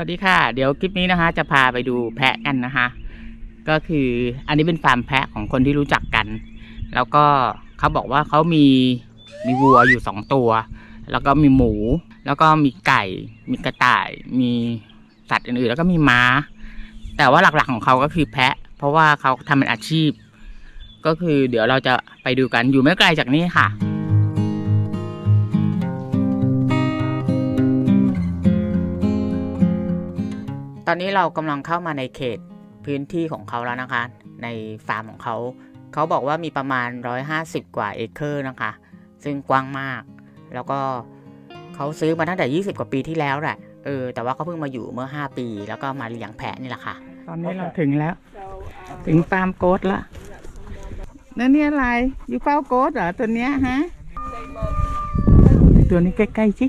วัสดีค่ะ เดี๋ยวคลิปนี้นะคะ จะพาไปดูแพะกันนะคะ ก็คืออันนี้เป็นฟาร์มแพะของคนที่รู้จักกัน แล้วก็เขาบอกว่าเขามีมีวัวอยู่สองตัว แล้วก็มีหมู แล้วก็มีไก่ มีกระต่าย มีสัตว์อื่นๆ แล้วก็มีม้า แต่ว่าหลักๆของเขาก็คือแพะ เพราะว่าเขาทำเป็นอาชีพ ก็คือเดี๋ยวเราจะไปดูกันอยู่ไม่ไกลจากนี่ค่ะ อนนี้เรากำลังเข้ามาในเขตพื้นที่ของเขาแล้วนะคะ ในฟาร์มของเขาเขาบอกว่ามีประมาณ 150 กว่าเอเคอร์นะคะ ซึ่งกว้างมาก แล้วก็เขาซื้อมาตั้งแต่ 20 กว่าปีที่แล้วแหละเออแต่ว่าเขาเพิ่งมาอยู่เมื่อ 5 ปี แล้วก็มาเลี้ยงแพะนี่แหละค่ะ ตอนนี้เราถึงแล้ว ถึงฟาร์มโกดละนั่นนี่อะไรอยู่เฝ้าโกดเหรอตัวเนี้ยฮะตัวนี้ใกล้ๆชิ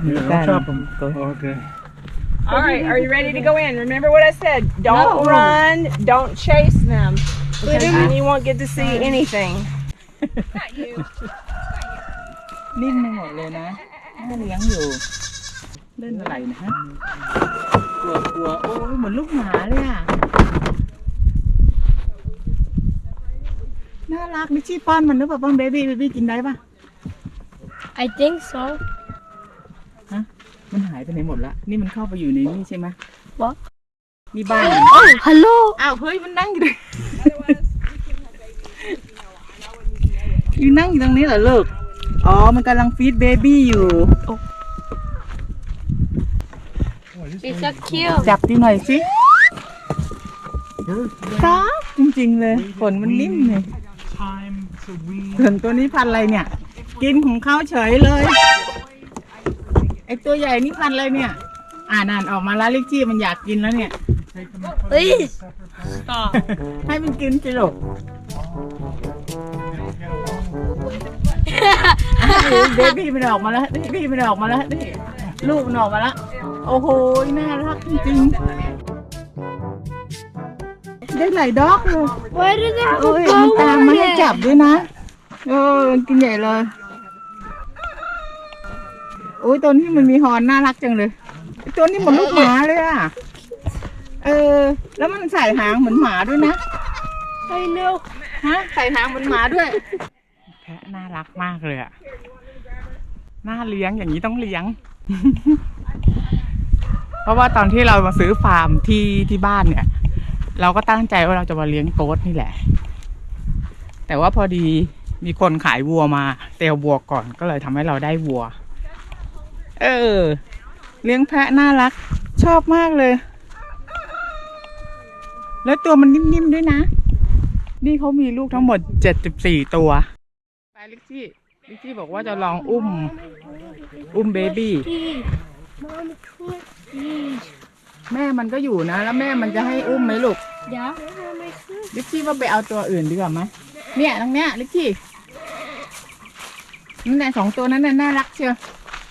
Yeah, I'll chop them. Okay. All right, are you ready to go in? Remember what I said. Don't No. run, don't chase them. Because then you won't get to see anything. นิ่มไปหมดเลยนะน่าเลี้ยงอยู่ เล่นอะไรนะฮะกลัวกลัวโอ้ยเหมือนลูกหมาเลยอ่ะ น่ารักนี่ชี้ป้อนมันหรือเปล่าป้อนเบบี้เบบี้กินได้ปะ I think so. มันหายไปไหนหมดละ นี่มันเข้าไปอยู่ในนี่ใช่ไหม What? นี่บ้านมัน Oh, hello. อ้าวเฮ้ยมันนั่งอยู่เลยอยู่นั่งอยู่ตรงนี้เหรอลูก อ๋อ มันกำลังฟีดเบบี้อยู่ It's so cute. จับดีหน่อยสิซับจริงๆเลยขนมันนิ่มเลย Time to weed. ส่วนตัวนี้พันธุ์อะไรเนี่ย กินของเขาเฉยเลย ไอตัวใหญ่นี่พันธุ์อะไรเนี่ย อ่านอ่านออกมาแล้วลิกจี้มันอยากกินแล้วเนี่ย Take them and put them in a Please. separate Stop. ให้มันกินสิลูกเบบี้มันออกมาแล้วเบบี้มันออกมาแล้วนี่ลูกมันออกมาแล้ว โอ้โห น่ารักจริงๆได้หลายดอกเลย Why do they have โอ้ย a มัน bow ตาม on มาให้ it? จับด้วยนะ เออมันกินใหญ่เลยโอ้ยตัวนี้มันมีฮอนน่ารักจังเลยไอ้ตัวนี้เหมือนลูกหมาเลยอะ เออ แล้วมันใส่หางเหมือนหมาด้วยนะ I know. ฮะใส่หางเหมือนหมาด้วย แพะน่ารักมากเลยอะ น่าเลี้ยงอย่างนี้ต้องเลี้ยง เพราะว่าตอนที่เรามาซื้อฟาร์มที่ที่บ้านเนี่ย เราก็ตั้งใจว่าเราจะมาเลี้ยงโต๊ดนี่แหละ แต่ว่าพอดีมีคนขายวัวมาเตลวัวก่อนก็เลยทำให้เราได้วัว เออ เลี้ยงแพะน่ารัก ชอบมากเลย แล้วตัวมันนิ่มๆด้วยนะ นี่เขามีลูกทั้งหมดเจ็ดสิบสี่ตัวไปลิกซี่ลิกซี่บอกว่าจะลองอุ้ม อุ้มเบบี้ Mom, click these. แม่มันก็อยู่นะ แล้วแม่มันจะให้อุ้มไหมลูก Yeah. ลิกซี่ว่าไปเอาตัวอื่นดีกว่าไหมเนี่ยตรงเนี้ยลิกซี่นั่นแหละสองตัวนั้นน่ะน่ารักเชียว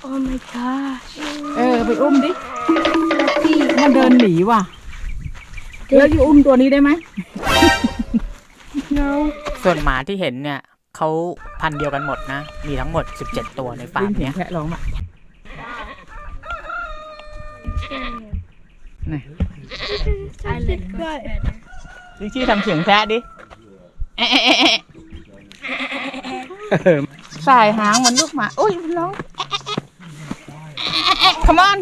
Oh my gosh. เออไปอุ้มดิ These. มันเดินหนีว่ะ แล้วอยู่อุ้มตัวนี้ได้ไหม No. ส่วนหมาที่เห็นเนี่ยเขาพันเดียวกันหมดนะ มีทั้งหมด 17 ตัวในฟาร์มเนี้ยแพะร้องอะนี่ I like that. ลิกซี่ทำเสียงแพะดิเอ๊ะเอ๊ะเอ๊ะเอ๊ะเออสายหางเหมันลูกหมา อุ้ยมันร้อง come on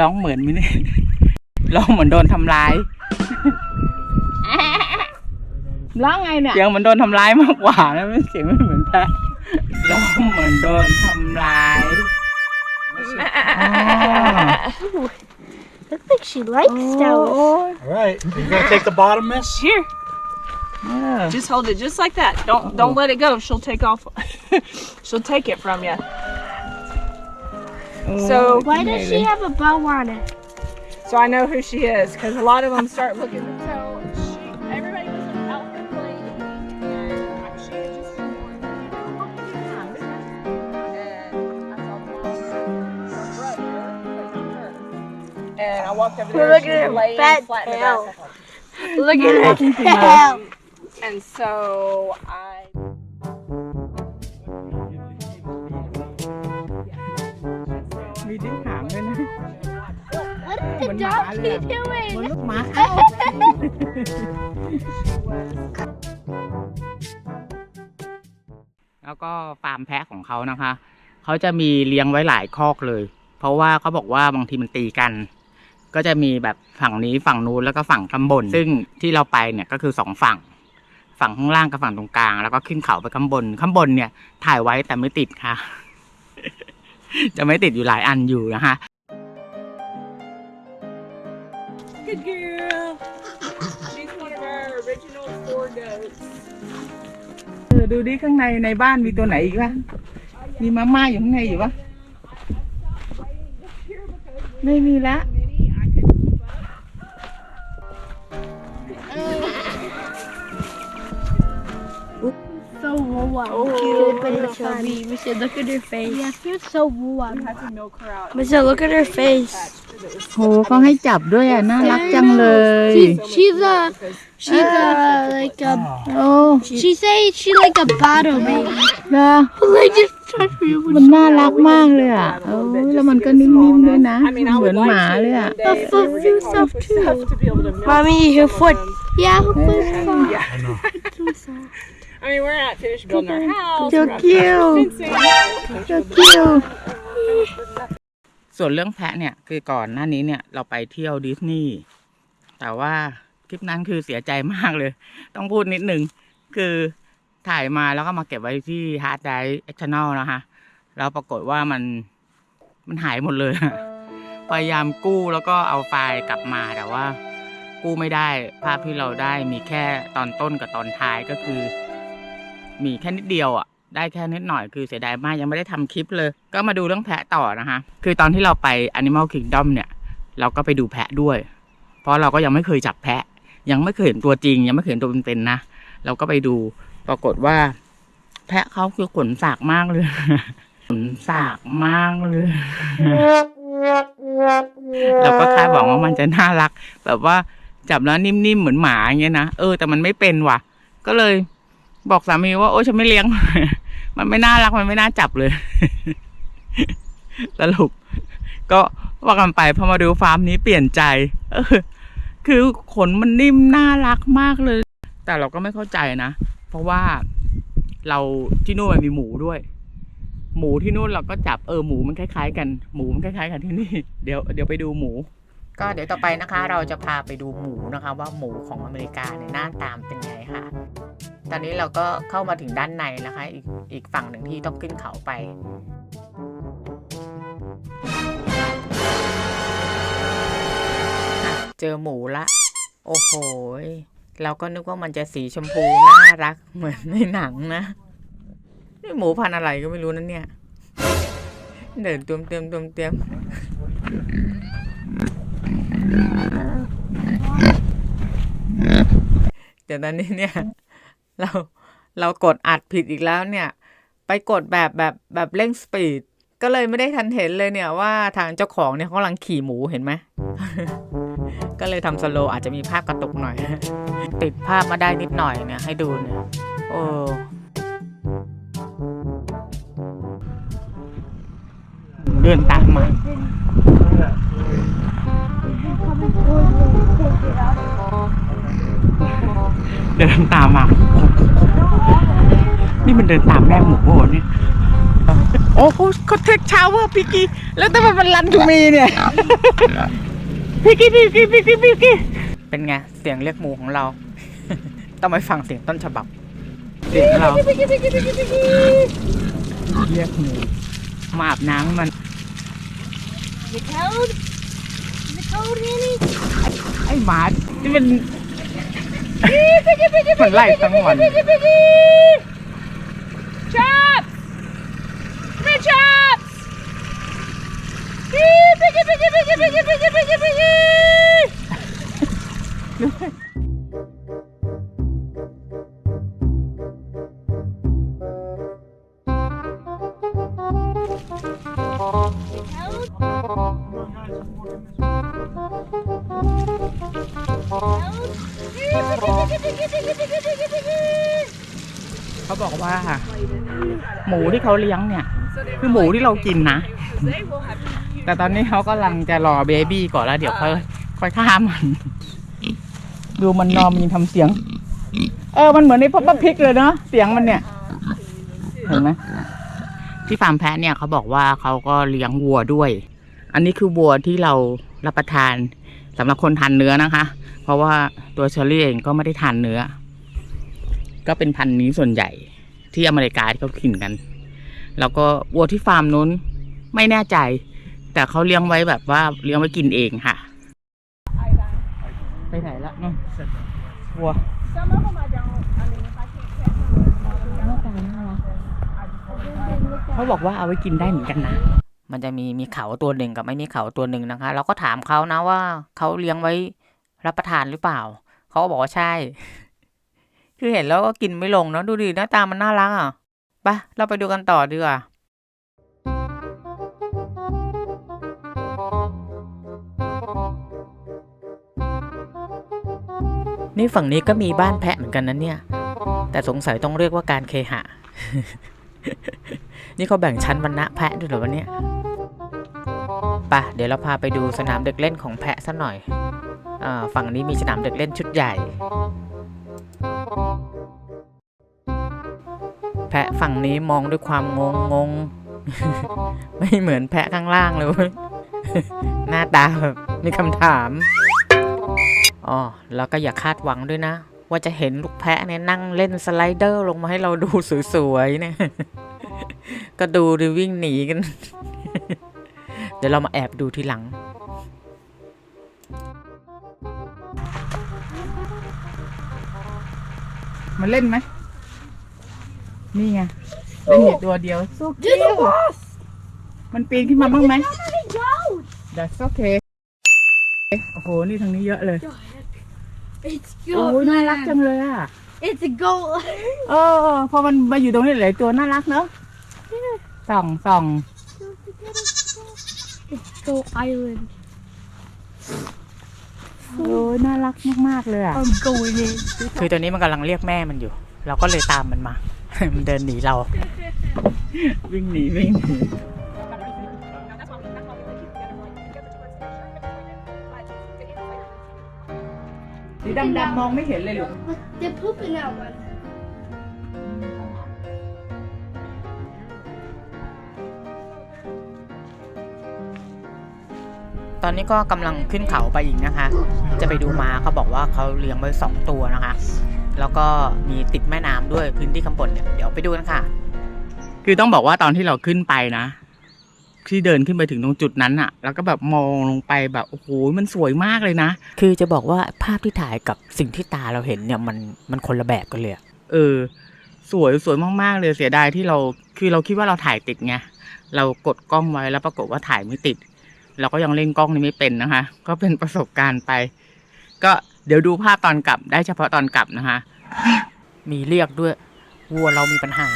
ร้องเหมือนมินี่ร้องเหมือนโดนทำร้าย ร้องไงเนี่ย เสียงเหมือนโดนทำร้ายมากกว่านะไม่เสียงไม่เหมือนแพะร้องเหมือนโดนทำร้าย Looks like she likes those. All right. You gonna take the bottom, miss? Here, Yeah. Just hold it just like that. Don't Uh-oh. don't let it go. She'll take off. She'll take it from you. Oh, so why does she have a bow on it? So I know who she is because a lot of them start looking. So she, everybody was out for play, and she had just and I walked over there. Look at her fat tail. Look at her tail. and so I. We didn't have What is the dog doing? ลูกหมาเข้า แล้วก็ฟาร์มแพะของเขานะคะ เขาจะมีเลี้ยงไว้หลายคอกเลย เพราะว่าเขาบอกว่าบางทีมันตีกัน ก็จะมีแบบฝั่งนี้ฝั่งนู้นแล้วก็ฝั่งตำบลซึ่งที่เราไปเนี่ยก็คือสองฝั่ง ฝั่งข้างล่างกับฝั่งตรงกลาง แล้วก็ขึ้นเขาไปข้างบน ข้างบนเนี่ย ถ่ายไว้แต่ไม่ติดค่ะ จะไม่ติดอยู่หลายอันอยู่นะคะ Good girl. She's one of our original four goats. เออดูดิข้างในในบ้านมีตัวไหนอีกวะมีมาม่าอยู่ข้างในอยู่วะไม่มีละ So warm. Cute and chubby. Mister, look at her face. Yeah, she's so warm. Had to milk her out. Mister, look at her face. โหเขาให้จับด้วยอ่ะน่ารักจังเลย She's, she's a, she's a, like a, โอ้ she say she like a bottle baby. เหรอ Like just touch me มันน่ารักมากเลยอ่ะเออแล้วมันก็นิ่มๆด้วยนะ I mean, I เหมือน would ห like มา to เลยอ่ะ one day if we were do to stuff accomplish too. stuff to be able to milk Mommy, her some of foot. them. Yeah, her foot. Yeah. I mean, we're not finished building our house. เจ้า we're not คิว fencing. เจ้าคิวส่วนเรื่องแพะเนี่ยคือก่อนหน้านี้เนี่ยเราไปเที่ยวดิสนีย์แต่ว่าคลิปนั้นคือเสียใจมากเลย ต้องพูดนิดนึงคือถ่ายมาแล้วก็มาเก็บไว้ที่ฮาร์ดไดร์เอ็กชแนลนะคะแล้วปรากฏว่ามันมันหายหมดเลย พยายามกู้แล้วก็เอาไฟล์กลับมาแต่ว่า กู้ไม่ได้ภาพที่เราได้มีแค่ตอนต้นกับตอนท้ายก็คือ มีแค่นิดเดียวอะได้แค่นิดหน่อยคือเสียดายมากยังไม่ได้ทำคลิปเลย ก็มาดูเรื่องแพะต่อนะคะ คือตอนที่เราไป Animal Kingdom เนี่ย เราก็ไปดูแพะด้วย เพราะเราก็ยังไม่เคยจับแพะ ยังไม่เคยเห็นตัวจริง ยังไม่เคยเห็นตัวเป็นๆนะ เราก็ไปดูปรากฏว่า แพะเขาคือขนสากมากเลยขนสากมากเลยเราก็คาดหวังว่ามันจะน่ารัก แบบว่าจับแล้วนิ่มๆเหมือนหมาอย่างเงี้ยนะเออแต่มันไม่เป็นว่ะ ก็เลย บอกสามีว่าโอ้ฉันไม่เลี้ยง มันไม่น่ารักมันไม่น่าจับเลยสรุปก็ว่ากันไปพอมาดูฟาร์มนี้เปลี่ยนใจเออคือขนมันนิ่มน่ารักมากเลย แต่เราก็ไม่เข้าใจนะ เพราะว่าเราที่นู่นมันมีหมูด้วย หมูที่นู่นเราก็จับเออหมูมันคล้าย ๆ กันหมูมันคล้ายๆ กันที่นี่ เดี๋ยวเดี๋ยวไปดูหมู ก็เดี๋ยวต่อไปนะคะ เราจะพาไปดูหมูนะคะ ว่าหมูของอเมริกาเนี่ยหน้าตามเป็นไงค่ะ ตอนนี้เราก็เข้ามาถึงด้านในนะคะ อีกอีกฝั่งหนึ่งที่ต้องขึ้นเขาไปเจอหมูละ โอ้โหเราก็นึกว่ามันจะสีชมพูน่ารักเหมือนในหนังนะนี่หมูพันอะไรก็ไม่รู้นั่นเนี่ย เดินเตุ้มเตียมตุ้มเตียมเดี๋ยวตอนนี้เนี่ย เราเรากดอัดผิดอีกแล้วเนี่ย ไปกดแบบแบบแบบเร่งสปีดก็เลยไม่ได้ทันเห็นเลยเนี่ยว่าทางเจ้าของเนี่ยเขากำลังขี่หมูเห็นไหม ก็เลยทำสโลว์อาจจะมีภาพกระตุกหน่อย ติดภาพมาได้นิดหน่อยเนี่ยให้ดูเนี่ย โอ้เดินตามมา เดินตามมานี่มันเดินตามแม่หมูโบเนี่ยโอ้เขาเขาเทคชาวเวอร์พี่กี้แล้วทำไมมันรันทูมีเนี่ยพี่กี้พี่กี้พี่กี้พี่กี้เป็นไงเสียงเรียกหมูของเรา ต้องไปฟังเสียงต้นฉบับเสียงเราเรียกหมูมาอาบน้ำมัน The code? The code, Annie? ไอ้หมาที่มัน มันไล่ทั้งวัน Chops! Come here, Chops! Piggy, piggy, piggy, piggy, piggy, piggy, piggy, piggy! เขาเลี้ยงเนี่ย คือหมูที่เรากินนะ แต่ตอนนี้เขากำลังจะรอเบบี้ก่อนแล้วเดี๋ยวค่อยค่อยข้ามมัน ดูมันนอนมันยังทำเสียง เออ มันเหมือนในพับพริกเลยเนาะเสียงมันเนี่ยเห็นไหมที่ฟาร์มแพะเนี่ยเขาบอกว่าเขาก็เลี้ยงวัวด้วย อันนี้คือวัวที่เรารับประทานสำหรับคนทานเนื้อนะคะ เพราะว่าตัวเชอรี่เองก็ไม่ได้ทานเนื้อ ก็เป็นพันธุ์นี้ส่วนใหญ่ที่อเมริกาที่เขากินกัน แล้วก็วัวที่ฟาร์มนู้นไม่แน่ใจ แต่เขาเลี้ยงไว้แบบว่าเลี้ยงไว้กินเองค่ะ ไปไหนละนู่นวัวเขาบอกว่าเอาไว้กินได้เหมือนกันนะมันจะมีมีเขาตัวหนึ่งกับไม่มีเขาตัวหนึ่งนะคะ เราก็ถามเขานะว่าเขาเลี้ยงไว้รับประทานหรือเปล่า เขาก็บอกว่าใช่ คือเห็นแล้วก็กินไม่ลงเนอะดูดิหน้าตามันน่ารักอะ ไปเราไปดูกันต่อดีกว่านี่ฝั่งนี้ก็มีบ้านแพะเหมือนกันนะเนี่ย แต่สงสัยต้องเรียกว่าการเคหะ นี่เขาแบ่งชั้นวรรณะแพะด้วยเหรอวะเนี่ยไปะเดี๋ยวเราพาไปดูสนามเด็กเล่นของแพะสักหน่อยอาฝั่งนี้มีสนามเด็กเล่นชุดใหญ่ แพะฝั่งนี้มองด้วยความงงงงไม่เหมือนแพะข้างล่างเลย หน้าตาแบบมีคำถามอ๋อแล้วก็อย่าคาดหวังด้วยนะ ว่าจะเห็นลูกแพะเนี่ยนั่งเล่นสไลเดอร์ลงมาให้เราดูสวยๆเนี่ยก็ดูดิวิ่งหนีกัน เดี๋ยวเรามาแอบดูทีหลังมันเล่นไหม นี่ไงเล่นอยู่ตัวเดียว so cute มันปีนขึ้นมาบ้างไหม That's okay โอ้โห นี่ทางนี้เยอะเลย It's โอ้ยน่ารักจังเลยอะ It's a goat. เออ พอมันมาอยู่ตรงนี้หลายตัวน่ารักเนอะส่องส่อง It's Goat Island. โอ้ยน่ารักมากๆเลยอะ I'm going in. คือตัวนี้มันกำลังเรียกแม่มันอยู่ เราก็เลยตามมันมา มันเดินหนีเรา วิ่งหนีวิ่งหนี That's why we, that's why we like keep together. Like, together towards the sure, but it is like สีดำๆมองไม่เห็นเลยหรอ They're pooping out one. ตอนนี้ก็กำลังขึ้นเขาไปอีกนะคะ จะไปดูม้าเขาบอกว่าเขาเลี้ยงไว้สองตัวนะคะ แล้วก็มีติดแม่น้ำด้วยพื้นที่ข้างบนเนี่ยเดี๋ยวไปดูกันค่ะ คือต้องบอกว่าตอนที่เราขึ้นไปนะ ที่เดินขึ้นไปถึงตรงจุดนั้นอะแล้วก็แบบมองลงไปแบบโอ้โหมันสวยมากเลยนะ คือจะบอกว่าภาพที่ถ่ายกับสิ่งที่ตาเราเห็นเนี่ยมันมันคนละแบบกันเลยอะเออ สวยสวยมากๆเลยเสียดายที่เราคือเราคิดว่าเราถ่ายติดไงเรากดกล้องไว้แล้วปรากฏว่าถ่ายไม่ติด เราก็ยังเล่นกล้องนี้ไม่เป็นนะคะ ก็เป็นประสบการณ์ไป ก็ เดี๋ยวดูภาพตอนกลับได้เฉพาะตอนกลับนะคะ มีเรียกด้วย วัวเรามีปัญหา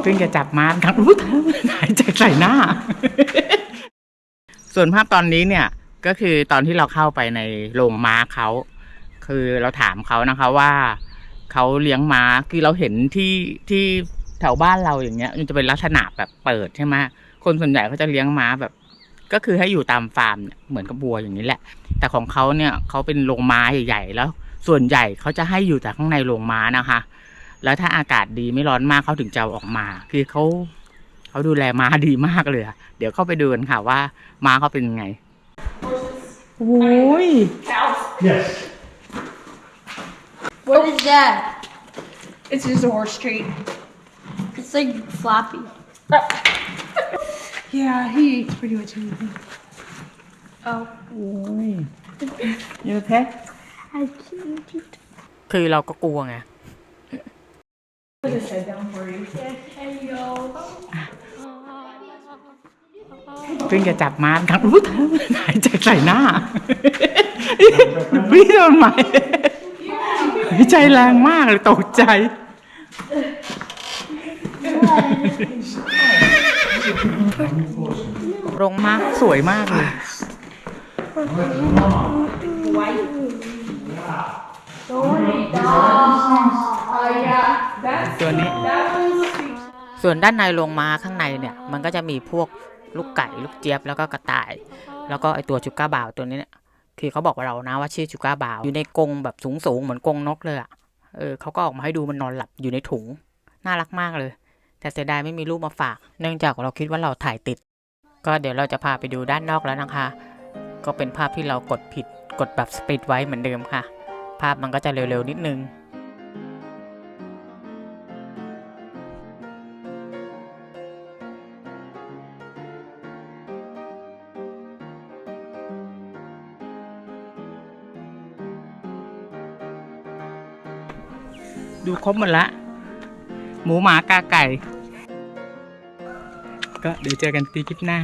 เพิ่งจะจับมาครับรู้ทหายใจใส่หน้า ส่วนภาพตอนนี้เนี่ย ก็คือตอนที่เราเข้าไปในโรงม้าเขา คือเราถามเขานะคะว่าเขาเลี้ยงม้าคือเราเห็นที่ที่แถวบ้านเราอย่างเงี้ย มันจะเป็นลักษณะแบบเปิดใช่ไหมคนส่วนใหญ่เขาจะเลี้ยงม้าแบบ ก็คือให้อยู่ตามฟาร์มเนี่ยเหมือนกับบัวอย่างนี้แหละ แต่ของเขาเนี่ยเขาเป็นโรงม้าใหญ่ๆแล้ว ส่วนใหญ่เขาจะให้อยู่แต่ข้างในโรงม้านะคะ แล้วถ้าอากาศดีไม่ร้อนมากเขาถึงจะเอาออกมา คือเขาเขาดูแลม้าดีมากเลยอะเดี๋ยวเข้าไปดูกันค่ะว่าม้าเขาเป็นยังไงโอ้ย Yes. What is that? it's just a horse treat. It's like floppy. Yeah, he eats pretty much anything. Oh. โอ้ยเยอะแท้ I can't. คือเราก็กลัวไง Put his head down for you. Hey yo. เพิ่งจะจับมาครับรู้ทหายใจใส่หน้าพี่ทำไมหายใจแรงมากเลยตกใจ โรงม้าสวยมากเลย Oh yeah, that's ตัวนี้ ส่วนด้านในโรงมาข้างในเนี่ย มันก็จะมีพวกลูกไก่ลูกเจี๊ยบแล้วก็กระต่าย แล้วก็ไอตัวชูก้าบ่าวตัวนี้เนี่ยคือเขาบอกเรานะว่าชื่อชูก้าบ่าวอยู่ในกรงแบบสูงๆเหมือนกรงนกเลยอะเออเขาก็ออกมาให้ดูมันนอนหลับอยู่ในถุง น่ารักมากเลย แต่เสียดายไม่มีรูปมาฝาก เนื่องจากเราคิดว่าเราถ่ายติด ก็เดี๋ยวเราจะพาไปดูด้านนอกแล้วนะคะ ก็เป็นภาพที่เรากดผิด กดแบบสปีดไว้เหมือนเดิมค่ะ ภาพมันก็จะเร็วๆนิดนึงดูครบหมดละ หมูหมากาไก่ ก็เดี๋ยวเจอกันตีคลิปหน้า